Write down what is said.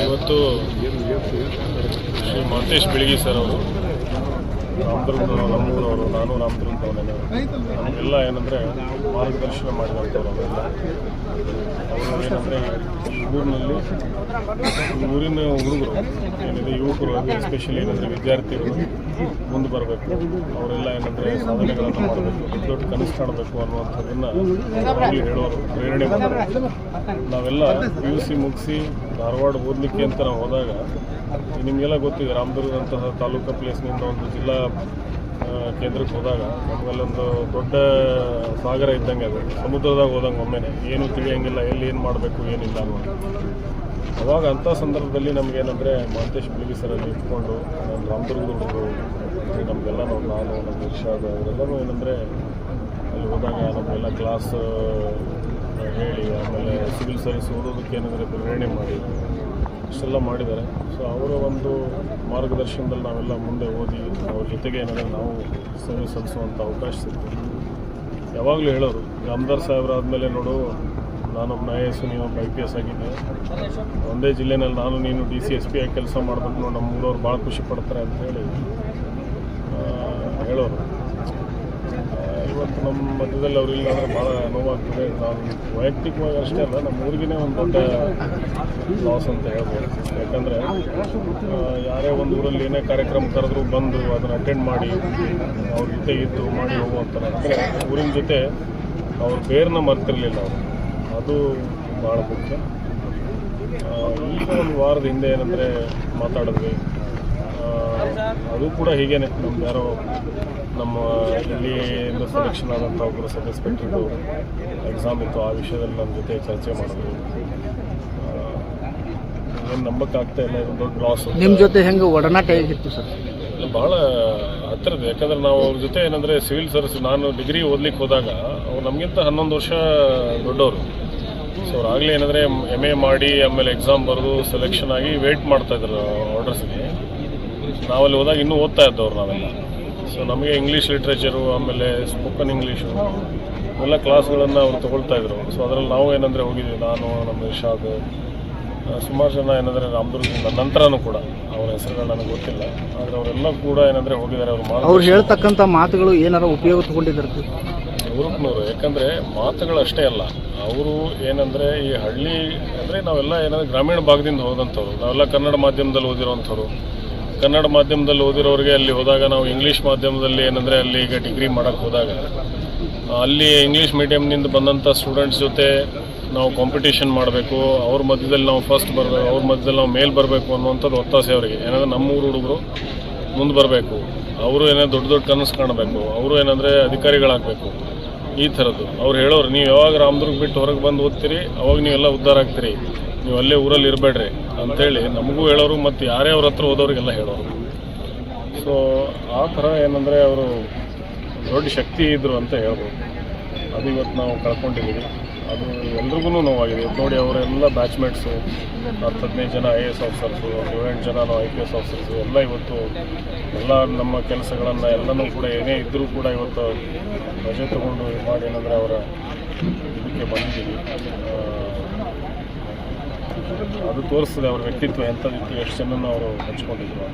ಇವತ್ತು ಶ್ರೀ ಮಹಂತೇಶ್ ಬೆಳಗಿ ಸರ್ ಅವರು ರಾಮದುರ್ಗದವರು ನಮ್ಮೂರವರು, ನಾನು ರಾಮದುರ್ಗದವನೇ ನಮಗೆಲ್ಲ ಏನಂದರೆ ಮಾರ್ಗದರ್ಶನ ಮಾಡಿದಂಥವ್ರು ಅವರೆಲ್ಲ. ಅವರು ಏನಂದರೆ ಈ ಊರಿನಲ್ಲಿ ಊರಿನ ಹುಡುಗರು, ಏನಿದೆ, ಯುವಕರು ಎಸ್ಪೆಷಲಿ ಏನಂದರೆ ವಿದ್ಯಾರ್ಥಿಗಳು ಮುಂದೆ ಬರಬೇಕು. ಅವರೆಲ್ಲ ಏನಂದರೆ ಸಾಧನೆಗಳನ್ನು ಮಾಡಬೇಕು, ದೊಡ್ಡ ದೊಡ್ಡ ಕನಸು ಕಾಣಬೇಕು ಅನ್ನುವಂಥದ್ದನ್ನು ಹೇಳೋರು, ಪ್ರೇರಣೆ ಮಾಡೋರು ನಾವೆಲ್ಲ ಪಿ ಯು ಸಿ ಮುಗಿಸಿ ಧಾರವಾಡ ಓದಲಿಕ್ಕೆ ಅಂತ ನಾವು ಹೋದಾಗ, ನಿಮಗೆಲ್ಲ ಗೊತ್ತಿದೆ, ರಾಮದುರ್ಗದಂತಹ ತಾಲೂಕು ಪ್ಲೇಸ್ನಿಂದ ಒಂದು ಜಿಲ್ಲಾ ಕೇಂದ್ರಕ್ಕೆ ಹೋದಾಗ ನಮಗಲ್ಲೊಂದು ದೊಡ್ಡ ಸಾಗರ ಇದ್ದಂಗೆ ಅದು, ಸಮುದ್ರದಾಗ ಹೋದಂಗೆ ಒಮ್ಮೆನೆ, ಏನು ತಿಳಿಯಂಗಿಲ್ಲ, ಎಲ್ಲಿ ಏನು ಮಾಡಬೇಕು, ಏನಿಲ್ಲ ಅನ್ನೋದು ಅವಾಗ ಅಂಥ ಸಂದರ್ಭದಲ್ಲಿ ನಮಗೇನಂದರೆ ಮಹಂತೇಶ್ ಬಿಳಿಗಿ ಸರಲ್ಲಿ ಇಟ್ಕೊಂಡು ನಮ್ಮ ರಾಮದುರ್ಗದವರು ನಮಗೆಲ್ಲ ನಾವು ನಾನು, ನಮ್ಮ ಇರ್ಷಾದ ಅವರೆಲ್ಲರೂ ಏನಂದರೆ, ಅಲ್ಲಿ ಹೋದಾಗ ನಮಗೆಲ್ಲ ಕ್ಲಾಸ್ ಹೇಳಿ, ಆಮೇಲೆ ಸರ್ವಿಸ್ ಓದೋದಕ್ಕೆ ಏನಂದರೆ ಪ್ರೇರಣೆ ಮಾಡಿ, ಇಷ್ಟೆಲ್ಲ ಮಾಡಿದ್ದಾರೆ. ಸೊ ಅವರ ಒಂದು ಮಾರ್ಗದರ್ಶನದಲ್ಲಿ ನಾವೆಲ್ಲ ಮುಂದೆ ಓದಿ ಅವ್ರ ಜೊತೆಗೆ ಏನಂದರೆ ನಾವು ಸೇವೆ ಸಲ್ಲಿಸುವಂಥ ಅವಕಾಶ ಸಿಗ್ತದೆ. ಯಾವಾಗಲೂ ಹೇಳೋರು ರಾಮದಾರ್ ಸಾಹೇಬ್ರಾದ್ಮೇಲೆ ನೋಡು ನಾನೊಬ್ಬ ಐ ಎಸ್ ನೀವು ಐ ಪಿ ಎಸ್ ಆಗಿದ್ದೆ. ಒಂದೇ ಜಿಲ್ಲೆನಲ್ಲಿ ನಾನು, ನೀನು ಡಿ ಸಿ ಎಸ್ ಪಿ ಆಗಿ ಕೆಲಸ ಮಾಡಬೇಕು ನೋಡಿ ನಮ್ಮ ಊರವ್ರು ಭಾಳ ಖುಷಿ ಪಡ್ತಾರೆ ಅಂತ ಹೇಳಿ ಹೇಳೋರು. ಇವತ್ತು ನಮ್ಮ ಮಧ್ಯದಲ್ಲಿ ಅವ್ರು ಇಲ್ಲ ಅಂದರೆ ಭಾಳ ನೋವಾಗ್ತದೆ. ನಾನು ವೈಯಕ್ತಿಕವಾಗಿ ಅಷ್ಟೇ ಅಲ್ಲ, ನಮ್ಮ ಊರಿಗೇ ಒಂದು ದೊಡ್ಡ ಲಾಸ್ ಅಂತ ಹೇಳ್ಬೋದು. ಯಾಕಂದರೆ ಯಾರೇ ಒಂದು ಊರಲ್ಲಿ ಏನೇ ಕಾರ್ಯಕ್ರಮ ಕರೆದ್ರು ಬಂದು ಅದನ್ನು ಅಟೆಂಡ್ ಮಾಡಿ, ಅವ್ರ ಜೊತೆ ಇದ್ದು ಮಾಡಿ ಹೋಗುವಂತಾರೆ ಅಂದರೆ ಊರಿನ ಜೊತೆ ಅವ್ರ ಬೇರ್ನ ಮರ್ತಿರಲಿಲ್ಲ ಅವರು. ಅದು ಭಾಳ ಮುಖ್ಯ. ಈಗ ಒಂದು ವಾರದ ಹಿಂದೆ ಏನಂದರೆ ಮಾತಾಡಿದ್ವಿ. ಅದು ಕೂಡ ಹೀಗೇನೆ. ನಮ್ದು ಯಾರೋ ನಮ್ಮ ಇಲ್ಲಿ ಸೆಲೆಕ್ಷನ್ ಆದಂಥ ಒಬ್ಬರು ಸಬ್ ಎಕ್ಸಾಮ್ ಇತ್ತು ಆ ವಿಷಯದಲ್ಲಿ ನಮ್ಮ ಜೊತೆ ಚರ್ಚೆ ಮಾಡಿದ್ರು. ಏನು ನಂಬಕ್ಕಾಗ್ತಾ ಇಲ್ಲ ಇದು ದೊಡ್ಡ ಲಾಸ್ ನಿಮ್ಮ ಜೊತೆ ಹೆಂಗೆ ಒಡನಾಟ ಹೇಗಿತ್ತು ಸರ್? ಭಾಳ ಹತ್ತಿರದ ಯಾಕಂದ್ರೆ ನಾವು ಅವ್ರ ಜೊತೆ ಏನಂದರೆ ಸಿವಿಲ್ ಸರ್ವಿಸ್ ನಾನು ಡಿಗ್ರಿ ಓದ್ಲಿಕ್ಕೆ ಹೋದಾಗ ಅವ್ರು ನಮಗಿಂತ ಹನ್ನೊಂದು ವರ್ಷ ದೊಡ್ಡವರು. ಸೊ ಅವ್ರು ಆಗಲೇ ಏನಂದರೆ ಎಂ ಎ ಮಾಡಿ ಆಮೇಲೆ ಎಕ್ಸಾಮ್ ಬರೆದು ಸೆಲೆಕ್ಷನ್ ಆಗಿ ವೇಟ್ ಮಾಡ್ತಾ ಇದ್ರು ಆರ್ಡರ್ಸ್ಗೆ ನಾವಲ್ಲಿ ಹೋದಾಗ ಇನ್ನೂ ಓದ್ತಾ ಇದ್ದವ್ರು ನಾವೆಲ್ಲ. ಸೊ ನಮಗೆ ಇಂಗ್ಲೀಷ್ ಲಿಟ್ರೇಚರು ಆಮೇಲೆ ಸ್ಪೋಕನ್ ಇಂಗ್ಲೀಷು ಎಲ್ಲ ಕ್ಲಾಸ್ಗಳನ್ನು ಅವ್ರು ತೊಗೊಳ್ತಾ ಇದ್ರು. ಸೊ ಅದರಲ್ಲಿ ನಾವು ಏನಂದರೆ ಹೋಗಿದ್ವಿ ನಾನು ನಮ್ಮ ಇರ್ಷಾದ್ ಸುಮಾರು ಜನ ಏನಂದರೆ ರಾಮದುರ್ಗದಿಂದ ನಂತರನೂ ಕೂಡ ಅವರ ಹೆಸರುಗಳು ನನಗೆ ಗೊತ್ತಿಲ್ಲ. ಆದರೆ ಅವರೆಲ್ಲ ಕೂಡ ಏನಂದರೆ ಹೋಗಿದ್ದಾರೆ ಅವರು ಅವ್ರು ಹೇಳ್ತಕ್ಕಂಥ ಮಾತುಗಳು ಏನಾರು ಉಪಯೋಗ ತಗೊಂಡಿದ್ದಾರೆ ನೂರಕ್ಕೆ ಯಾಕಂದರೆ ಮಾತುಗಳು ಅಷ್ಟೇ ಅಲ್ಲ. ಅವರು ಏನಂದರೆ ಈ ಹಳ್ಳಿ ಅಂದರೆ ನಾವೆಲ್ಲ ಏನಂದರೆ ಗ್ರಾಮೀಣ ಭಾಗದಿಂದ ಹೋದಂಥವ್ರು. ನಾವೆಲ್ಲ ಕನ್ನಡ ಮಾಧ್ಯಮದಲ್ಲಿ ಓದಿರೋವಂಥವ್ರು ಕನ್ನಡ ಮಾಧ್ಯಮದಲ್ಲಿ ಓದಿರೋರಿಗೆ ಅಲ್ಲಿ ಹೋದಾಗ ನಾವು ಇಂಗ್ಲೀಷ್ ಮಾಧ್ಯಮದಲ್ಲಿ ಏನಂದರೆ ಅಲ್ಲಿ ಈಗ ಡಿಗ್ರಿ ಮಾಡೋಕ್ಕೆ ಹೋದಾಗ, ಅಲ್ಲಿ ಇಂಗ್ಲೀಷ್ ಮೀಡಿಯಮ್ನಿಂದ ಬಂದಂಥ ಸ್ಟೂಡೆಂಟ್ಸ್ ಜೊತೆ ನಾವು ಕಾಂಪಿಟೇಷನ್ ಮಾಡಬೇಕು, ಅವ್ರ ಮಧ್ಯದಲ್ಲಿ ನಾವು ಫಸ್ಟ್ ಬರಬೇಕು ಅವ್ರ ಮಧ್ಯದಲ್ಲಿ ನಾವು ಮೇಲ್ ಬರಬೇಕು ಅನ್ನುವಂಥದ್ದು ಒತ್ತಾಸೆ ಅವರಿಗೆ. ಏನಂದ್ರೆ ನಮ್ಮೂರು ಹುಡುಗರು ಮುಂದೆ ಬರಬೇಕು, ಅವರು ಏನೋ ದೊಡ್ಡ ದೊಡ್ಡ ಕನಸು ಕಾಣಬೇಕು, ಅವರು ಏನಂದರೆ ಅಧಿಕಾರಿಗಳಾಗಬೇಕು, ಈ ಥರದ್ದು. ಅವ್ರು ಹೇಳೋರು, ನೀವು ಯಾವಾಗ ರಾಮದುರ್ಗ ಬಿಟ್ಟು ಹೊರಗೆ ಬಂದು ಓದ್ತೀರಿ, ಅವಾಗ ನೀವೆಲ್ಲ ಉದ್ಧಾರ ಆಗ್ತೀರಿ. ನೀವು ಅಲ್ಲೇ ಊರಲ್ಲಿ ಇರಬೇಡ್ರಿ ಅಂಥೇಳಿ ನಮಗೂ ಹೇಳೋರು ಮತ್ತು ಯಾರೇ ಅವ್ರ ಹತ್ರ ಹೋದವ್ರಿಗೆಲ್ಲ ಹೇಳೋರು. ಸೊ ಆ ಥರ ಏನಂದರೆ ಅವರು ದೊಡ್ಡ ಶಕ್ತಿ ಇದ್ದರು ಅಂತ ಹೇಳ್ಬೋದು. ಅದು ಇವತ್ತು ನಾವು ಕಳ್ಕೊಂಡಿದ್ದೀವಿ. ಅದು ಎಲ್ರಿಗೂ ನೋವಾಗಿದೆ. ನೋಡಿ ಅವರೆಲ್ಲ ಬ್ಯಾಚ್ಮೇಟ್ಸು ಹತ್ತು ಹದಿನೈದು ಜನ ಐ ಎ ಎಸ್ ಆಫೀಸರ್ಸು ಏಳೆಂಟು ಜನ ಐ ಪಿ ಎಸ್ ಆಫೀಸರ್ಸು ಎಲ್ಲ ಇವತ್ತು ಎಲ್ಲ ನಮ್ಮ ಕೆಲಸಗಳನ್ನು ಎಲ್ಲನೂ ಕೂಡ ಏನೇ ಇದ್ದರೂ ಕೂಡ ಇವತ್ತು ರಜೆ ತಗೊಂಡು ಮಾಡಿ ಏನಂದರೆ ಅವರ ಇದಕ್ಕೆ ಬಂದಿದ್ದೀವಿ. ಅದು ತೋರಿಸ್ತದೆ ಅವ್ರ ವ್ಯಕ್ತಿತ್ವ ಎಂಥದಿತ್ತು ಎಷ್ಟು ಜನನ ಅವರು ಹಂಚ್ಕೊಂಡಿದ್ರು